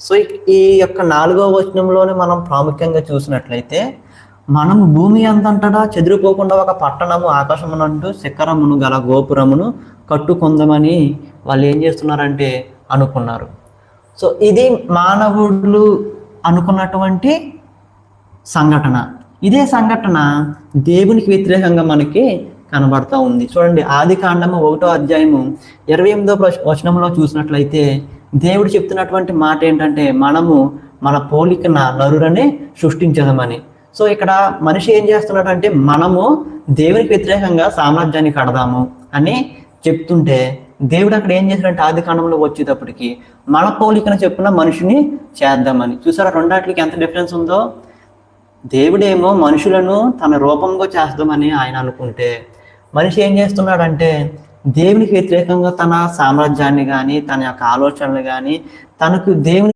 So ఈ- యొక్క నాలుగవ వచనంలోనే మనం ప్రాముఖ్యంగా చూసినట్లయితే మనం భూమి అంతటా చెదిరిపోకుండా ఒక పట్టణము ఆకాశమునంటూ శిఖరమును గల గోపురమును కట్టుకుందామని వాళ్ళు ఏం చేస్తున్నారంటే అనుకున్నారు. సో ఇది మానవుడు అనుకున్నటువంటి సంఘటన. ఇదే సంఘటన దేవునికి వ్యతిరేకంగా మనకి కనబడతా ఉంది. చూడండి ఆది కాండము ఒకటో అధ్యాయము ఇరవై ఎనిమిదో వచనంలో చూసినట్లయితే దేవుడు చెప్తున్నటువంటి మాట ఏంటంటే మనము మన పోలికన నరులని సృష్టించదమని. సో ఇక్కడ మనిషి ఏం చేస్తున్నాడంటే మనము దేవునికి వ్యతిరేకంగా సామ్రాజ్యాన్ని కడదాము అని చెప్తుంటే దేవుడు అక్కడ ఏం చేశాడంటే ఆది కాండంలో వచ్చేటప్పటికి మన పోలికన చెప్పున మనిషిని చేద్దామని. చూసారా రెండాట్లకి ఎంత డిఫరెన్స్ ఉందో? దేవుడేమో మనుషులను తన రూపంగా చేస్తామని ఆయన అనుకుంటే మనిషి ఏం చేస్తున్నాడంటే దేవునికి వ్యతిరేకంగా తన సామ్రాజ్యాన్ని కానీ తన యొక్క ఆలోచనలు కానీ తనకు దేవుని